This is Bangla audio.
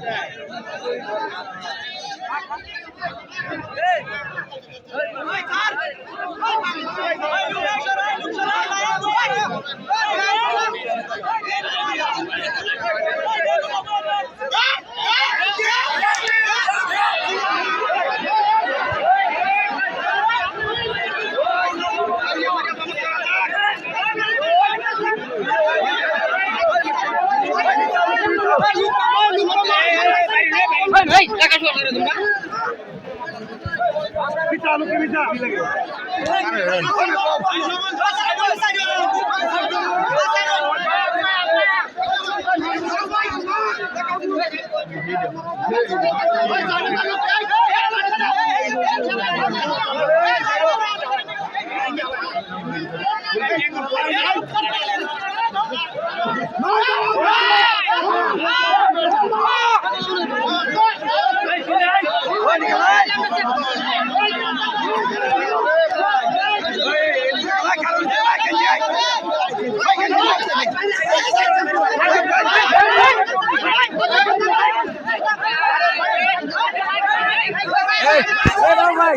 Hey! পিঠা আলু পিঠা Thank you. ভাই